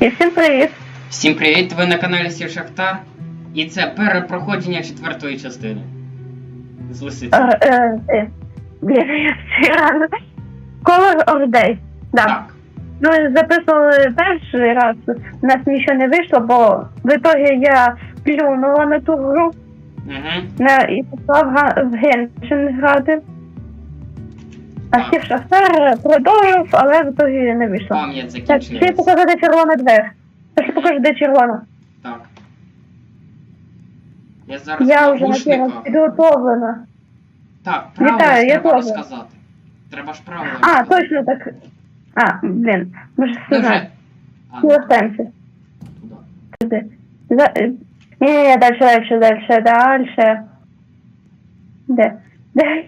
І всім привіт. Всім привіт! Ви на каналі Сів Шахтар. І це перепроходження четвертої частини. З лисиці. Е, е, е, Блін, рано. Color of Day. Да. Так. Ми записували перший раз, у нас нічого не вийшло, бо в итогі я плюнула на ту гру Угу. на, і пішла в, га- в Геншин грати. А Так. Стів Шахтар продовжив, але в итогі не вийшло. Пам'ять Так, ти закінчилась. покажи, де червона двер. Ти покажи, де червона. Так. Я зараз Я вже на раз підготовлена. Так, правила Вітаю, я треба теж. розказати. Треба ж правила А, розказати. точно так. А, блін, ми ж все вже... знаємо. А, Ну, останься. туди. За... Ні-ні-ні, дальше, дальше, дальше, дальше. Де? Де?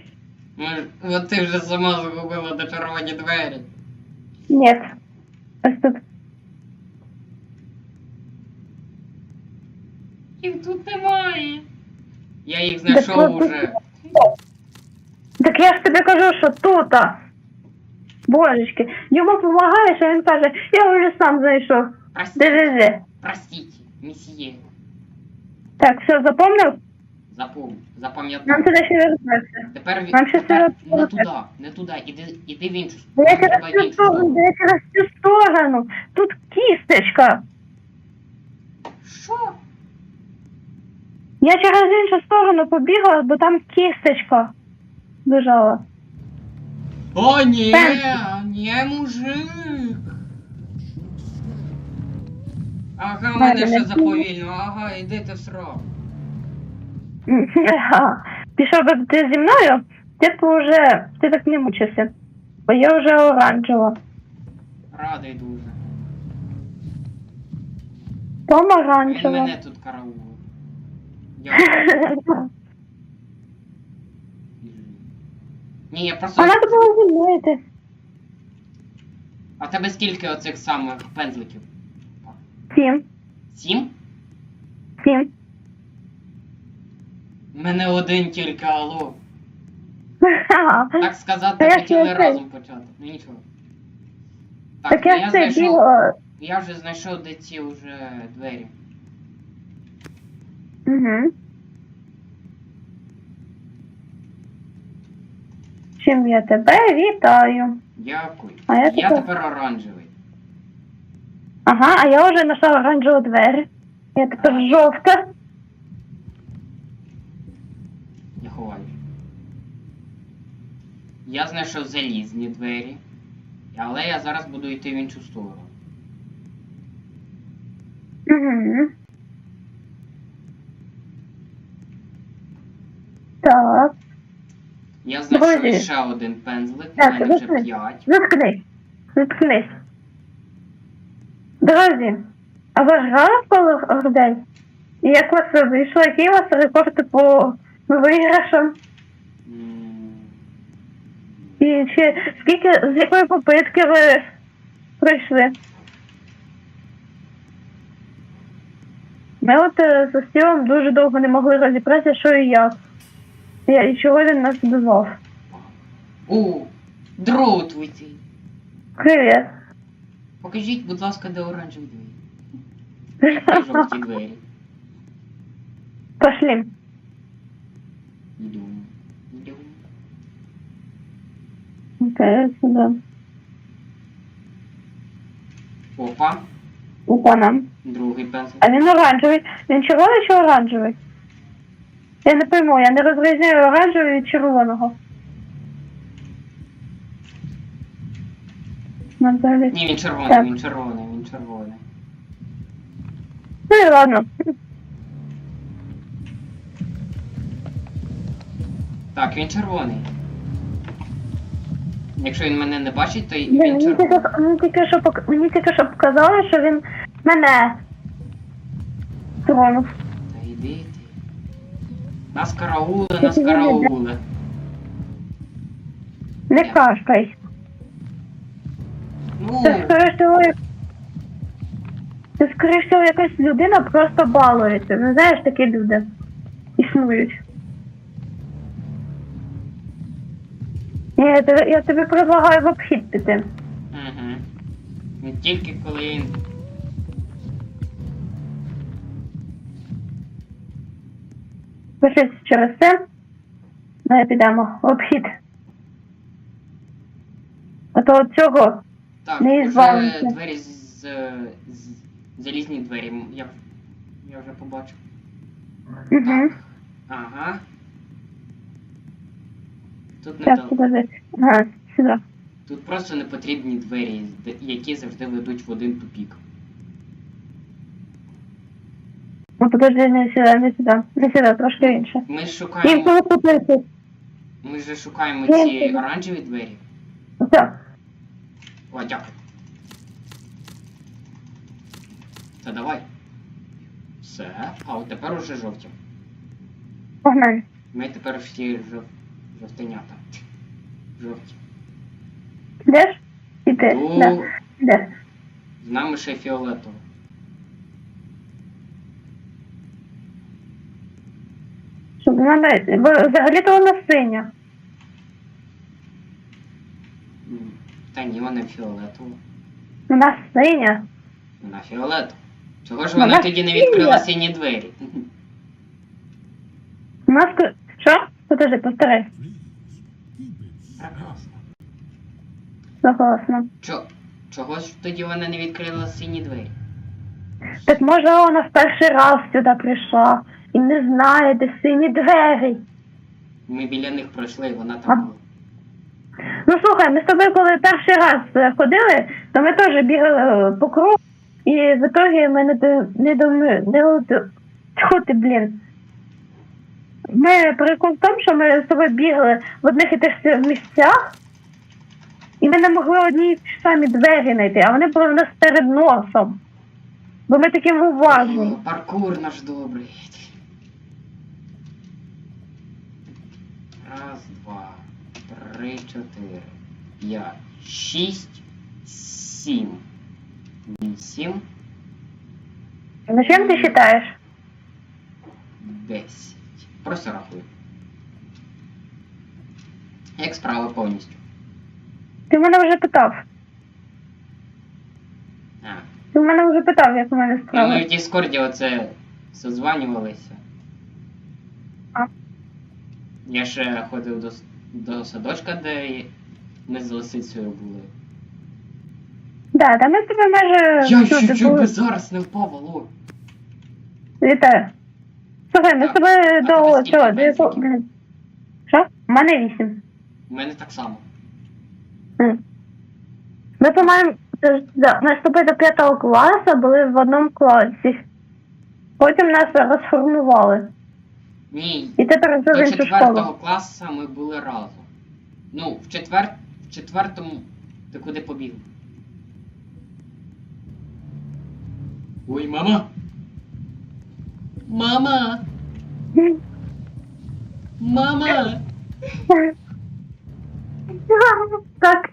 Ми... От ти вже сама загубила до червоні двері. Ні. Ось тут. Їх тут немає. Я їх знайшов тут- уже. Так я ж тобі кажу, що тут. Божечки. Йому допомагаєш, а він каже, я вже сам знайшов. Простите, Де-де-де. простите, месье. Так, все, запомнив? Запомни, Нам запам'ятай. сюди ще вертатися. Тепер, від... Нам ще тепер сюди не туди, не туди, іди, іди в іншу Я сторону. через Треба в цю іншу сторону, сторону. я через цю сторону. Тут кісточка. Що? Я через іншу сторону побігла, бо там кісточка лежала. О, ні, ні, мужик. Ага, мене ще заповільно, ага, іди ти в срок. Пішов би ти зі мною, ти б уже ти так не мучився. Бо я вже оранжева. Радий дуже. Том Він мене тут караулив. Я... Ні, я просто... А треба було зі мною йти. А в тебе скільки оцих самих пензликів? Сім. Сім? Сім. Мене один тільки алло. Так сказати, я хотіли разом почати. Ну нічого. Так, Так я знайшов. бігла. Я вже знайшов де ці вже двері. Угу. Чим я тебе вітаю. Дякую. А я я тепер- тепер оранжевий. Ага, а я вже знайшла оранжеву двері. Я тепер жовта. Я ховаю. Я знайшов залізні двері. Але я зараз буду йти в іншу сторону. Угу. Так. Я знайшов ще один пензлик, у Так, мене вже заткнись. п'ять. Заткнись. Заткнись. Друзі, а ви грали в Call of І як у вас вийшло? Який у вас рекорд по виграшам? І чи скільки з якої попитки ви пройшли? Ми от е, з Стівом дуже довго не могли розібратися, що і як. Я- І чого він нас збивав. О, дроут вийти. Привіт. Покажіть, будь ласка, де оранжеві двері. Жовті двері. Пошли. Окей, сюди. Опа. Опа нам. Другий пензлик. А він оранжевий. Він червоний чи оранжевий? Я не пойму, я не розрізняю оранжевий від червоного. Ну, взагалі. Ні, він червоний, Так. він червоний, він червоний. Ну і ладно. Так, він червоний. Якщо він мене не бачить, то він Мені тільки, мені, тільки що, пок- мені тільки що показали, що він мене тронув. Та йди ти. Нас караули, нас караули. Не Я. кашкай. Ну, Це скоріш всього, як- це скоріш всього якась людина просто балується. Не знаєш, такі люди існують. Ні, я тобі, я тобі предлагаю в обхід піти. Ага. Не тільки коли я... Пишись через це. Ну, Ми підемо в обхід. А то от цього Так, не вже ізбавимося. двері з, з, з- залізні двері. Я, я вже побачив. Угу. Ага. Тут не то. подожди. Ага, сюди. Тут просто не потрібні двері, де- які завжди ведуть в один тупік. Ну подожди, не сюди, не сюди. Не сюди, трошки інше. Ми ж шукаємо. переступити. Ми ж шукаємо Ні, ці ні. оранжеві двері. Все. О, дякую. Та давай. Все. А от тепер уже жовті. Погнали. Ми тепер всі жов... жовтенята. Жовті. Йдеш? Іди. У, Да. Йдеш. з нами ще фіолетово. Щоб вона бо взагалі-то вона синя. М, Та ні, вона фіолетова. Вона синя. Вона фіолетова. Чого ж Вона вона тоді не відкрила сині двері? Вона ск... Що? Подожди, повтори. Согласна. Чо? Чого ж тоді вона не відкрила сині двері? Так може вона в перший раз сюди прийшла і не знає, де сині двері. Ми біля них пройшли, і вона там була. Ну слухай, ми з тобою, коли перший раз е, ходили, то ми теж бігали е, по кругу, і в итогі ми не до не до не от- Тьху ти, блін. Ми прикол в тому, що ми з тобою бігали в одних і тих місцях, і ми не могли одні й ті ж самі двері знайти, а вони були в нас перед носом. Бо ми такі уважні. О, паркур наш добрий. Раз, два, три, чотири, п'ять, шість, сім. Вісім, На чим ти вважаєш? десять. Просто рахуй. Як справа повністю. Ти мене вже питав. А. Ти мене вже питав, як у мене Ну, ми справи. в Діскорді оце созванювалися. А. Я ще ходив до, до садочка, де ми з лисицею були. Да, та ми з тобою майже Я чуть-чуть би зараз не впав, алло. Вітаю. Слухай, ми з тобою до тебе до якого. Що? У мене вісім. У мене так само. М. Ми, по-моєму, це да, ми з тобою до п'ятого класу були в одному класі. Потім нас розформували. Ні, І ти перейшов в до іншу четвертого школу. класу ми були разом. Ну, в, четвер... в четвертому ти куди побіг? Ой, мама! Мама! Мама! Так,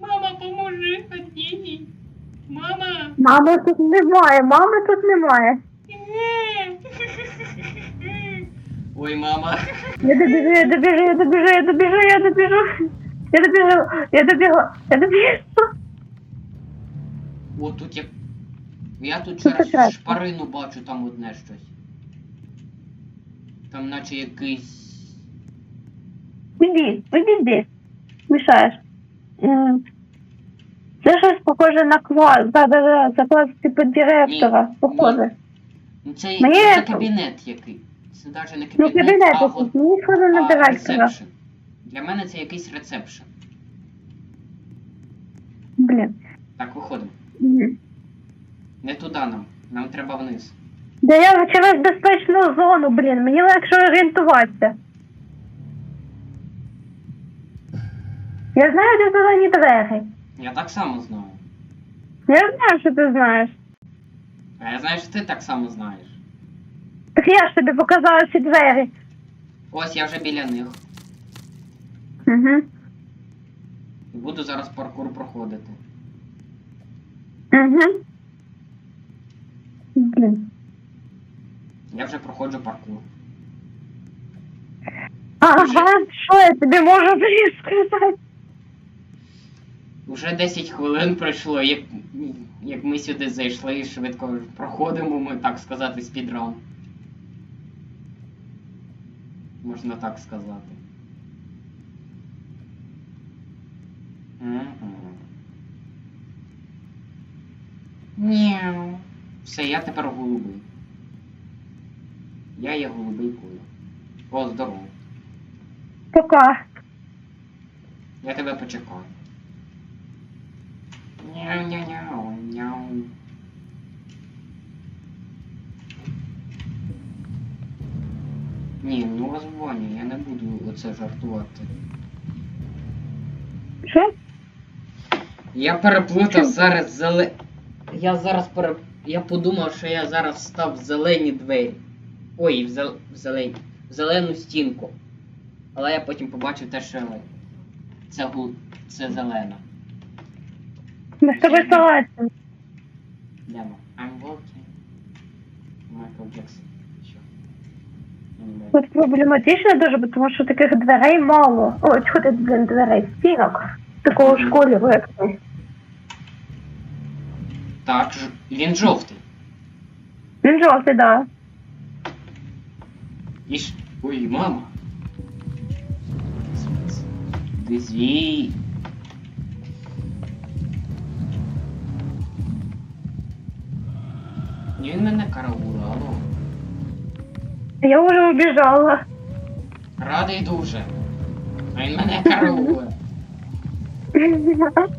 Мама, поможи, одінь! Мама! мами тут немає, мами тут немає. Ой, мама! Я добіжу, я добіжу, я добіжу, я добіжу, я добіжу. Я добіжу, я добігла, я добіжу. О, тут як. Я тут через шпарину бачу там одне щось. Там наче якийсь. Іди, іди. Мішаєш. Це щось похоже на клас, да, да, да, це клас типу директора, Ні, похоже. Ну це, Мені це кабінет який. Це навіть не Ну, кабінет, кабінет а, от, мені схоже на директора. ресепшн. Для мене це якийсь ресепшн. Блін. Так, виходимо. Мгм. Не туди нам. Нам треба вниз. Да я через безпечну зону, блін, мені легше орієнтуватися. Я знаю, де зелені двері. Я так само знаю. Я знаю, що ти знаєш. А я знаю, що ти так само знаєш. Так я ж тобі показала ці двері. Ось я вже біля них. Угу. І буду зараз паркур проходити. Угу. Блін. Я вже проходжу паркур. Ага, що я тобі можу тобі сказати? Уже 10 хвилин пройшло, як, як ми сюди зайшли і швидко проходимо, ми так сказати, спідран. Можна так сказати. Мгм. Няу. Все, я тепер голубий. Я є голубий. О, здорово. Пока. Я тебе почекаю. Няу-няу-няу, няу. Ні, ну розбоні, я не буду оце жартувати. Що? Я переплутав зараз зеле. Я зараз пере... Я подумав, що я зараз став в зелені двері. Ой, в, зел... в зелені. В зелену стінку. Але я потім побачив те, що це, гу... це зелена. Ми з тобою согласні. Демо. I'm walking. Майкл Джексон. Що? Тут проблематично дуже, тому що таких дверей мало. Ой, чого блін, дверей, стінок. Такого Мгм. кольору, як ти. Так, ж... він жовтий. Він жовтий, да. Ж... Ой, мама. Ні, він мене алло. Я вже убіжала. Радий дуже. А він мене караулив.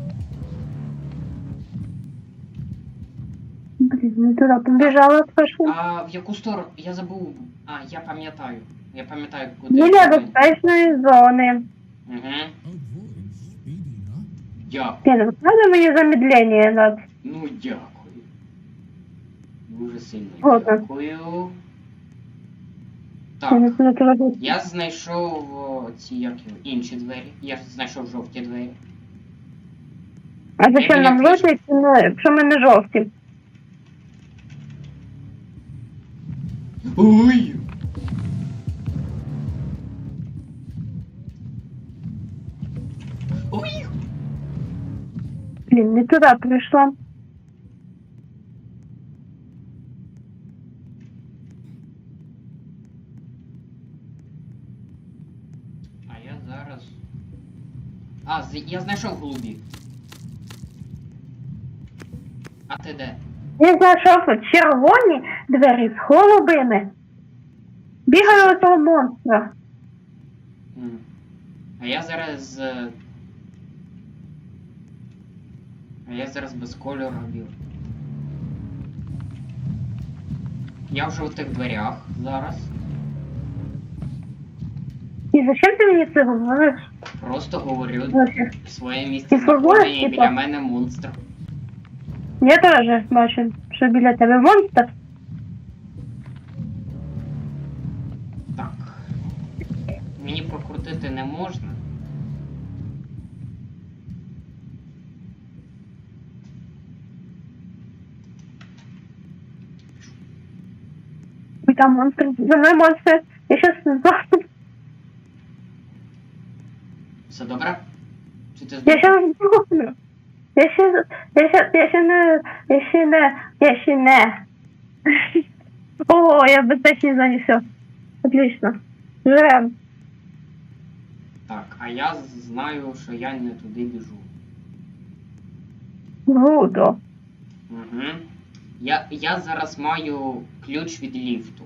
Туди побіжала трошки. А в яку сторону? Я забув. А, я пам'ятаю. Я пам'ятаю, куди. Біля безпечної зони. Угу. Дякую. Блін, треба мені замедлення дати. Ну, дякую. Дуже сильно Ладно. дякую. Так. Я знайшов о, ці як його, інші двері. Я знайшов жовті двері. А зачем нам жовті, якщо ми- якщо ми не жовті? Ой! Ой! Блін, не туди прийшла. А я зараз. А, я знайшов голубі. А ти де? Я знайшов червоні двері з голубими. Бігаю до того монстра. М. А я зараз. е, А я зараз без кольору бів. Я в жовтих дверях зараз. І зачем ти мені це говориш? Просто говорю Вообще. своє місце Ти знаходження і біля мене монстр. Я теж бачу, що біля тебе монстр. Так. Мені прокрутити не можна. І там монстр. За мною монстр. Я щас здохну. Все добре? Чи ти Я здохла? щас здохну. Ще не, я ще не, я ще не. О, я в безпечній зоні, все. Отлично. Живем. Так, а я знаю, що я не туди біжу. Круто. Угу. Я, я зараз маю ключ від ліфту.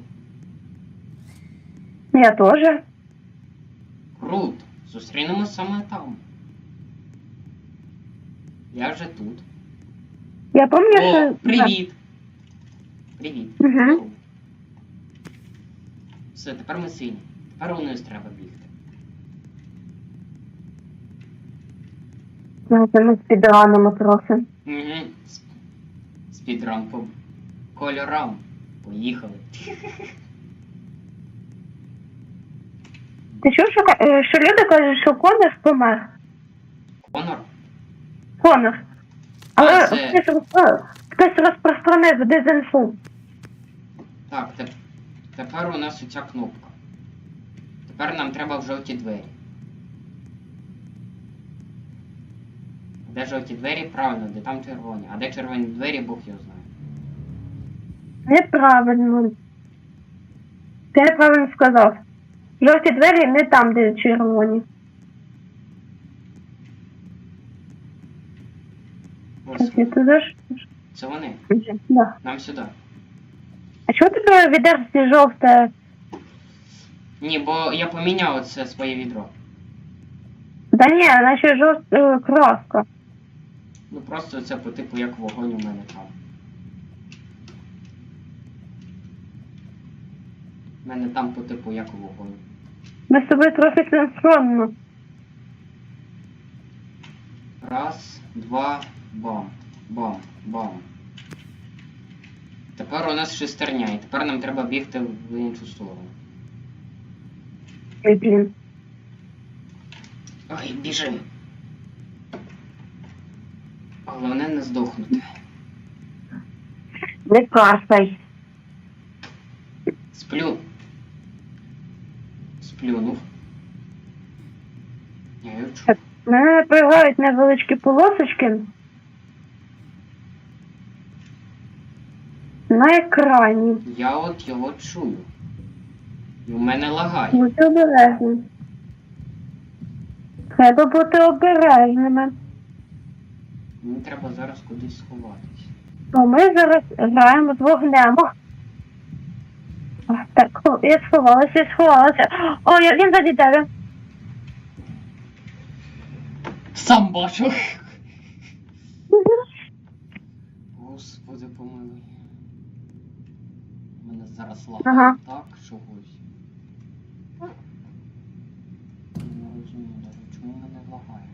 Я теж. Круто. Зустрінемось саме там. Я вже тут. Я пам'ятаю, О, що... привіт! Привіт. Мгм. Здорово. Все, тепер ми сині. Тепер вниз треба бігти. Знаєте, ми спідранимо трохи. Угу. Спідран по кольорам. Поїхали. Ти чув, що, е, що люди кажуть, що Конор помер? Конор? Конор. Але це- хтось, розпро- хтось розпространив дезінфу. Так, теп... тепер у нас оця кнопка. Тепер нам треба в жовті двері. Де жовті двері? Правильно, де там червоні. А де червоні двері, Бог його знає. Неправильно. Ти неправильно сказав. Жовті двері не там, де червоні. Ти туди ж? це вони. Да. Нам сюди. А чого ти відерці жовте? Ні, бо я поміняв це своє відро. Да ні, наче жовта краска. Ну просто це по типу як вогонь у мене там. У мене там по типу як вогонь. Ми з тобою трохи синхронно. Раз, два, бам, бам, бам. Тепер у нас шестерня, і тепер нам треба бігти в іншу сторону. Ой, блін. Ой, біжим. Головне не здохнути. Не кашай. Сплю. Сплюнув. Я чую. Мене напрягають невеличкі полосочки. На екрані. Я от його чую. І у мене лагає. Будьте обережні. Треба бути обережними. Мені треба зараз кудись сховатись. Бо ми зараз граємо з вогнем. Так, о, я сховалася, я сховалася. О, я- він заді тебе. Сам бачу. Господи помилуй. Лагає Ага. так чогось. Не розумію навіть, чому мене лагає.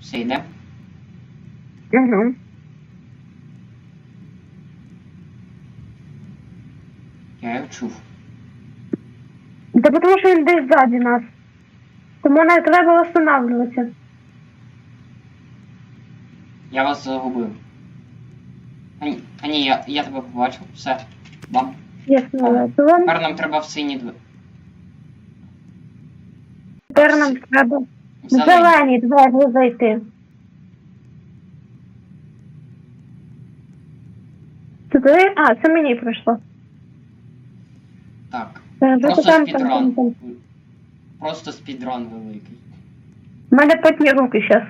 Все йде? Угу. Я його чув. Та тому що він десь ззаді нас. Тому не треба останавливатися. Я вас загубив. А ні, а ні я, я тебе побачив. Все. Бам. Ясно. То вам Тепер нам треба в сині двері. тепер нам треба в В зелені. зелені двері зайти. Туди? А, це мені прийшло. Так. Е, Просто там, там, там, спідран. там. Просто спідран великий. У мене потні руки зараз.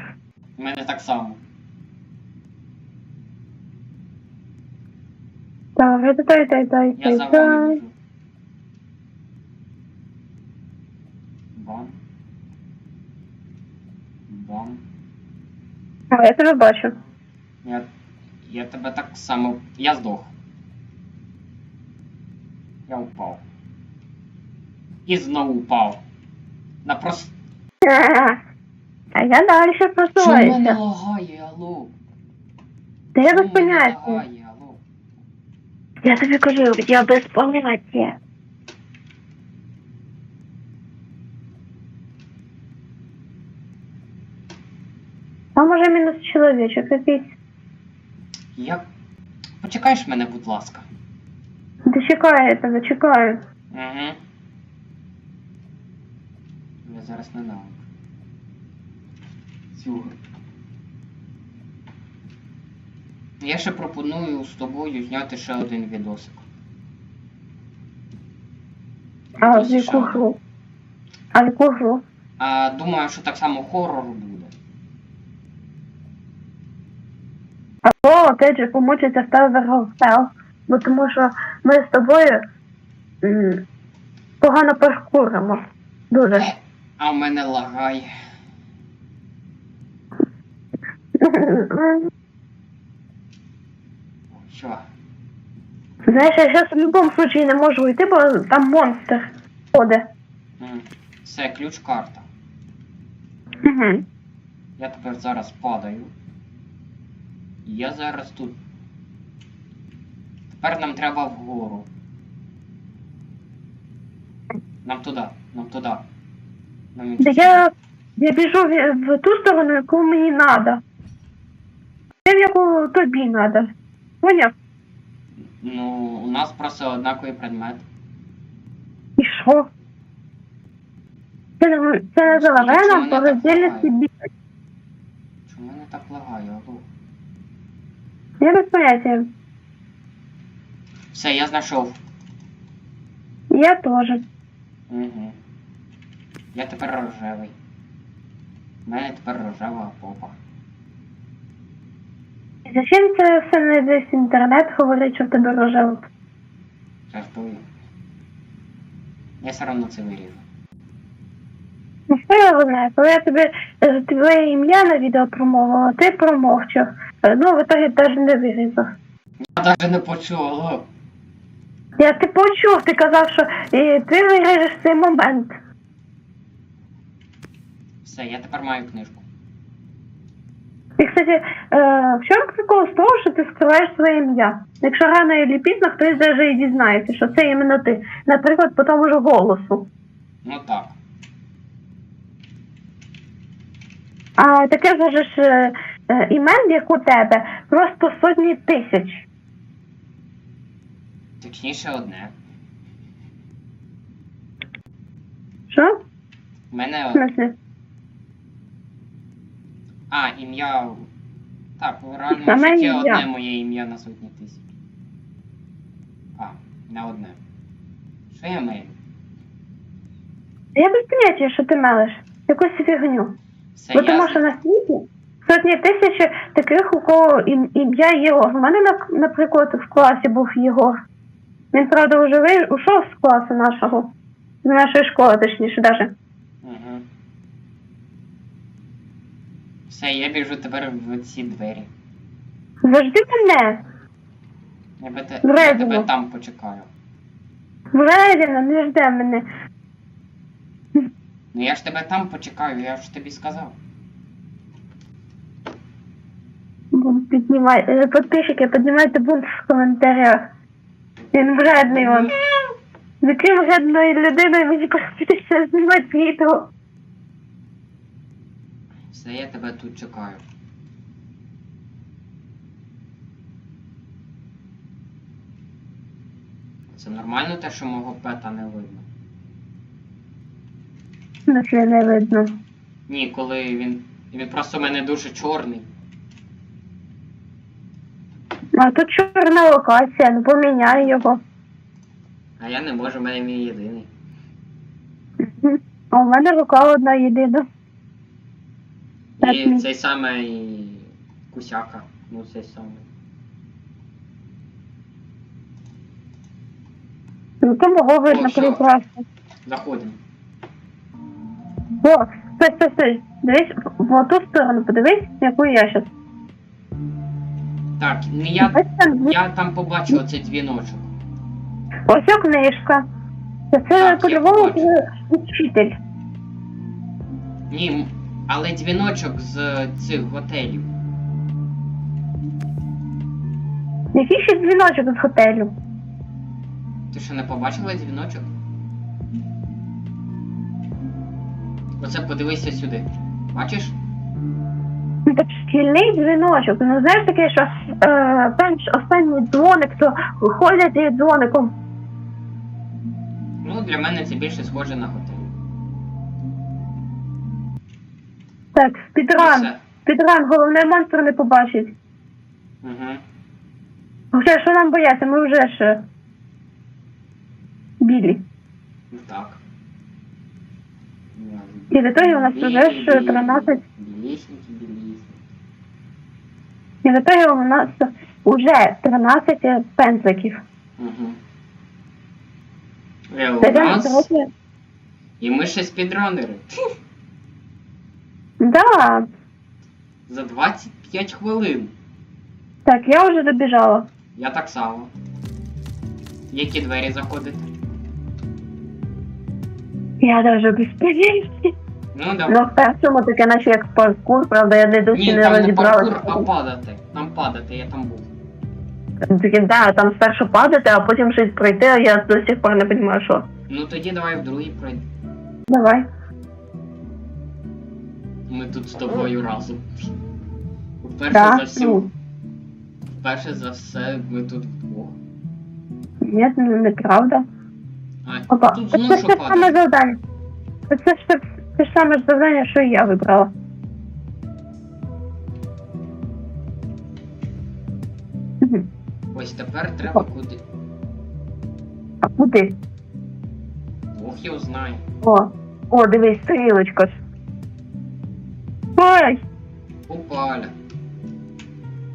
У мене так само. Так, дай, дай, дай, Я дай, за вами дай. біжу. Бам. Бам. А, я тебе бачу. Я, я тебе так само. Я здох. Я упав. І знову упав. На прос... А я далі Чому мене просуваюся. лагає, алло? Та я Чому без мене поняття. лагає, алло? Я тобі кажу, я без поняття. А може мінус чоловічок якийсь. Я... Почекаєш мене, будь ласка. Ти чекаю, я тебе чекаю. Угу. Я зараз не навик. Цього. Я ще пропоную з тобою зняти ще один відосик. А в Відосик яку гру? А яку гру? А, думаю, що так само хоррор буде. Або опять же помучиться в Tower Hell, бо тому що ми з тобою м, погано паркуримо. Дуже. А в мене лагає. Що? Знаєш, я зараз в будь-якому случаї не можу йти, бо там монстр ходить. М, Це ключ карта. Угу. Я тепер зараз падаю. Я зараз тут. Тепер нам треба вгору. Нам туди, нам туди. Нам іншу Да я, я біжу в, в ту сторону, яку мені треба. Те, в яку тобі треба. Поняв? Ну, у нас просто однаковий предмет. І що? Це, не- це не так пороздільні лагає? собі. Чому мене так лагає, алло? Я без поняття. Все, я знайшов. Я теж. Угу. Я тепер рожевий. У мене тепер рожева попа. Зачем це все не весь інтернет говорить, що в тебе рожево? Жартую. Я все одно це виріжу. Ну що я знаю, коли я тобі е, твоє ім'я на відео промовила, ти промовчав. Е, Ну, в итоге теж не вирізав. Я навіть не почула. Я ти почув, ти казав, що е, ти виріжеш цей момент. Все, я тепер маю книжку. І, кстати, е, в чому прикол з того, що ти скриваєш своє ім'я? Якщо рано і пізно хтось даже і дізнається, що це іменно ти. Наприклад, по тому ж голосу. Ну так. А таке вже ж е, е, імен, як у тебе, просто сотні тисяч. Точніше одне. Що? У мене. В смысле? А, ім'я. Так, у реальному Саме житті ім'я. одне моє ім'я на сотні тисяч. А, не одне. Що я маю? Я без поняття, що ти мелиш. Якусь фігню. Все Бо тому що на світі сотні тисяч таких, у кого ім- ім'я Єгор. У мене, нап- наприклад, в класі був Єгор. Він, правда, вже ви- ушов з класу нашого, з нашої школи, точніше, даже. Угу. Все, я біжу тепер в ці двері. Завжди мене. Я, би те... я тебе там почекаю. Вредина, не жде мене. Ну я ж тебе там почекаю, я ж тобі сказав. Бунт піднімай. е, Підписчики, піднімайте бунт в коментарях. Він вредний он. З яким вредною людиною мені проситися знімати відео. Все, я тебе тут чекаю. Це нормально те, що мого пета не видно? Наслі не видно. Ні, коли він. Він просто в мене дуже чорний. А тут чорна локація, ну поміняй його. А я не можу, в мене він єдиний. А у мене рука одна єдина. Так, І мій. цей самий кусяка. Ну цей самий. Ну то мого видно О, що? прекрасно. Заходимо. О, стой, стой, стой. Дивись, в, в ту сторону подивись, яку я щас. Так, не я. Ось там Я там побачив оцей дзвіночок. ось ця книжка. Це, Так, я по-любому побачу. це. Ні, м- але дзвіночок з цих готелів. Який ще дзвіночок з готелю? Ти що не побачила дзвіночок? Оце подивися сюди. Бачиш? Ну, так шкільний дзвіночок. Ну знаєш таке, що е, перш останній дзвоник, то ходять і дзвоником. Ну, для мене це більше схоже на готель. Так, Ну, підран. все. Підран, головне монстр не побачить. Угу. Хоча що нам бояться, ми вже ж е, білі. Ну так. І в итоге у нас уже ж 13. Білісінькі, білісінькі. І в итоге у нас уже 13 пензликів. Угу. Е, у Це нас... І ми ще спідранери. Да. За 25 хвилин. Так, я вже добіжала. Я так само. Які двері заходити? Я даже без поняття. Ну давай. Ну, в першому таке наче як паркур, правда, я не досі Ні, не там не паркур, а падати. Там падати, я там був. Таке, да, там спершу падати, а потім щось пройти, а я до сих пор не розумію, що. Ну тоді давай в другий пройдемо. Давай. Ми тут з тобою разом. Вперше Да, за всю. Вперше за все ми тут вдвох. Ні, ну, неправда. А, Опа, тут це знову ж що те саме падає. завдання. Це ж те, те ж саме ж завдання, що і я вибрала. Мгм. Ось тепер треба куди. А куди? Бог його знає. О, о, дивись, стрілочка ж. Ой, Упали.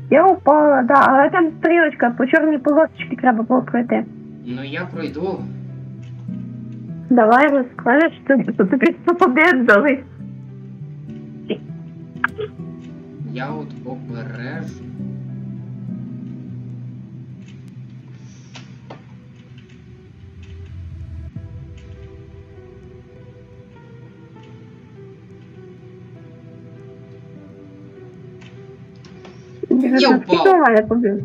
я упала, да, але там стрілочка по чорній полосочці треба було пройти. Ну я пройду. Давай розкажеш, що що тобі побід. Я от обережу. Я. Хто мене побив?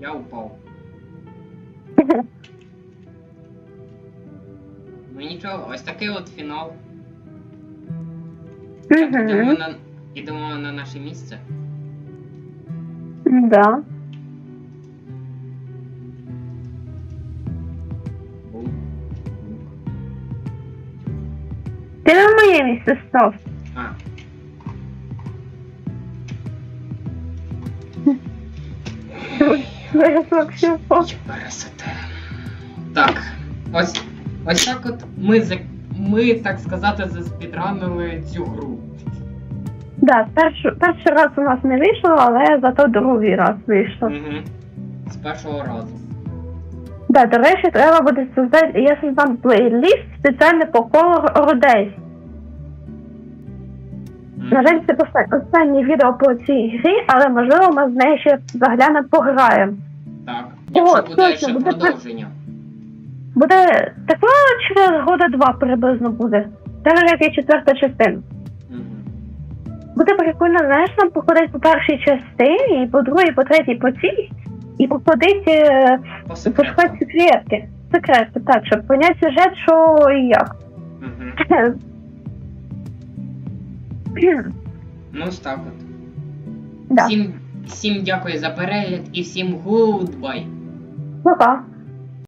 Я упав. Ну нічого, ось такий от фінал. Так, ідемо на, ідемо на наше місце. Да. Бум. Ти на моє місце став. Виросла все. пересете. Так, ось, ось так от ми, за- ми, так сказати, заспідранили цю гру. Да, перший, перший раз у нас не вийшло, але зато другий раз вийшло. Угу. З першого разу. Да, до речі, треба буде создати, я создам плейліст спеціально по колу Родейс. Мгм. На жаль, це оста- останнє відео по цій грі, але можливо ми з нею ще заглянемо пограємо. Так. Якщо буде точно, ще буде продовження. Буде такого через года два приблизно буде. Так як і четверта частина. Угу. Буде прикольно, знаєш, нам походити по першій частині, і по другій, по третій, по цій, і походити е, По пошукати секретки. Секрети, так, щоб поняти сюжет, що і як. Угу. Ну ось так от. да. Всім, всім дякую за перегляд і всім гудбай. Пока.